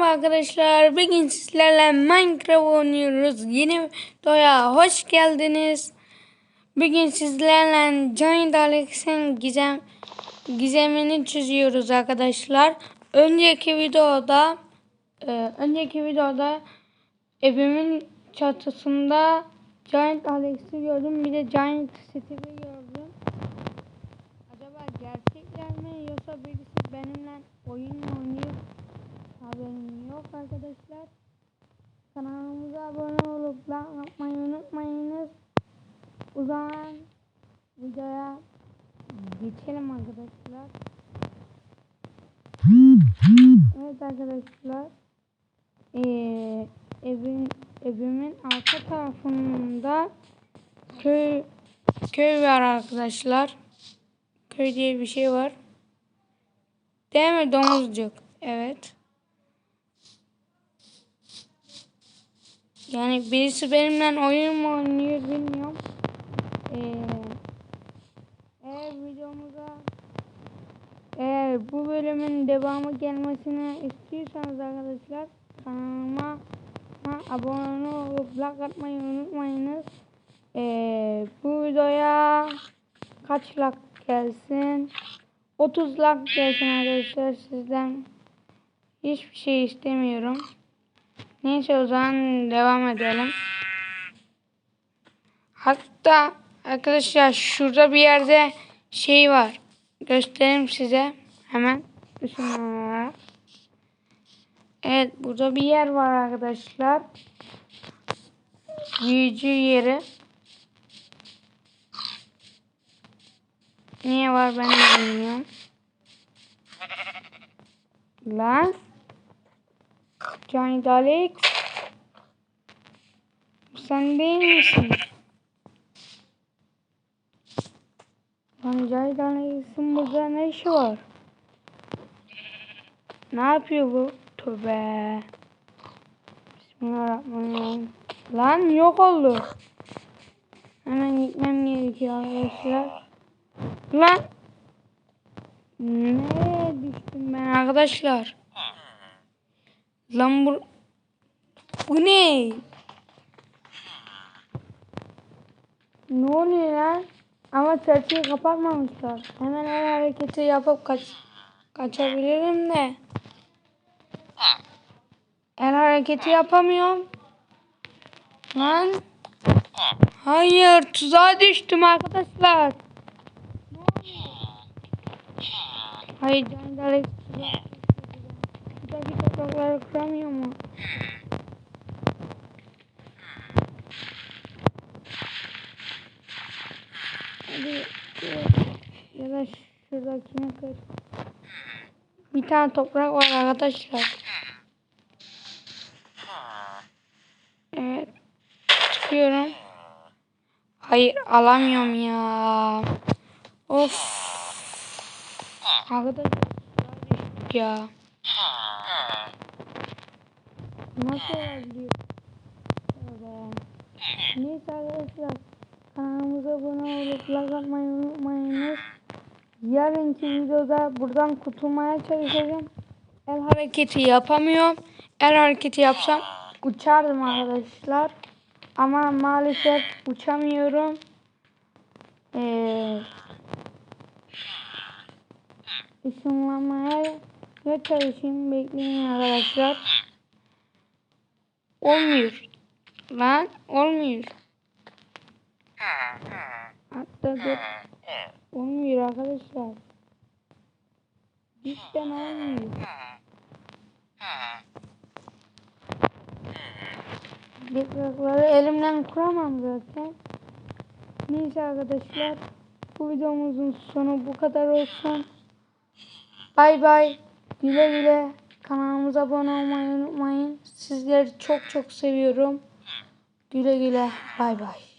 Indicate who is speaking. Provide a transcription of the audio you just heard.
Speaker 1: Merhaba arkadaşlar. Bugün sizlerle Minecraft oynuyoruz. Yeni doya hoş geldiniz. Bugün sizlerle Giant Alex'in gizem gizemini çiziyoruz arkadaşlar. Önceki videoda e, önceki videoda evimin çatısında Giant Alex'i gördüm. Bir de Giant Steve'i gördüm. Acaba gerçekler mi yoksa birisi benimle oyun mu oynuyor? Haberim yok arkadaşlar. Kanalımıza abone olup like yapmayı unutmayınız. O zaman videoya geçelim arkadaşlar. Evet arkadaşlar. Ee, evin evimin arka tarafında köy köy var arkadaşlar. Köy diye bir şey var. Değil mi domuzcuk? Evet. Yani birisi benimle oyun mu oynuyor bilmiyorum. Eğer videomuza eğer bu bölümün devamı gelmesini istiyorsanız arkadaşlar kanalıma abone olup like atmayı unutmayınız. Ee, bu videoya kaç like gelsin? 30 like gelsin arkadaşlar sizden. Hiçbir şey istemiyorum. Neyse o zaman devam edelim. Hatta arkadaşlar şurada bir yerde şey var. Göstereyim size. Hemen. Evet burada bir yer var arkadaşlar. Büyücü yeri. Niye var ben de bilmiyorum. Lan. Giant Alex. Sen değil misin? Lan Giant Alex'in burada ne işi var? Ne yapıyor bu? Tövbe. Bismillahirrahmanirrahim. Lan yok oldu. Hemen gitmem gerekiyor arkadaşlar. Lan. Ne düştüm ben arkadaşlar. Lan bu... Bu ne? Ne oluyor lan? Ama çerçeği kapatmamışlar. Hemen her hareketi yapıp kaç kaçabilirim de. El hareketi yapamıyorum. Lan. Hayır tuzağa düştüm arkadaşlar. Hayır Can Alex Buradaki toprakları kıramıyor mu? Hadi ya da şuradakini kır. Bir tane toprak var arkadaşlar. Evet. Çıkıyorum. Hayır alamıyorum ya. Of. Arkadaşlar ya. Nasıl olabiliyor? Neyse arkadaşlar. Kanalımıza abone olup like atmayı unutmayınız. Yarınki videoda buradan kurtulmaya çalışacağım. El hareketi yapamıyorum. El hareketi yapsam uçardım arkadaşlar. Ama maalesef uçamıyorum. Ee, ışınlamaya ya çalışayım bekleyin arkadaşlar. Olmuyor. Lan olmuyor. Hatta. Olmuyor arkadaşlar. Cidden olmuyor. Yaprakları elimden kuramam zaten. Neyse arkadaşlar. Bu videomuzun sonu bu kadar olsun. Bay bay. Güle güle. Kanalımıza abone olmayı unutmayın. Sizleri çok çok seviyorum. Güle güle. Bay bay.